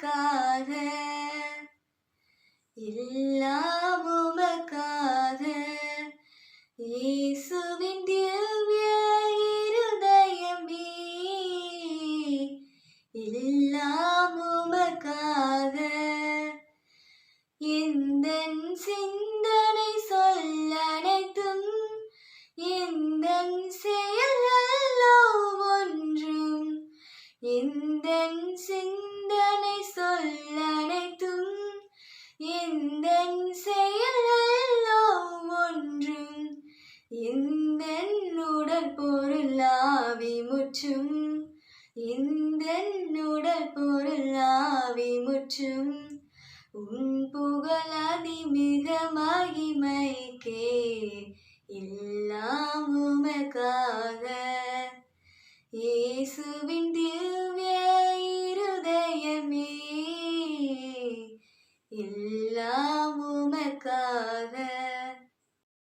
உமக்காக. எல்லாம் உமக்காக. இயேசுவின் திவ்ய இருதயமே எல்லாம் உமக்காக. எந்த சிந்தனை சொல்ல அனைத்தும் எந்த செயல் ஒன்றும். எந்த சிந்தனை எந்த செயலெல்லாம் ஒன்று இந்த உடல் பொருளாவி முற்றும் இந்த உடல் பொருளாவி முற்றும் உன் புகழாதி மிக மகிமைக்கே எல்லாம் உமக்காக. இயேசுவின் திவ்ய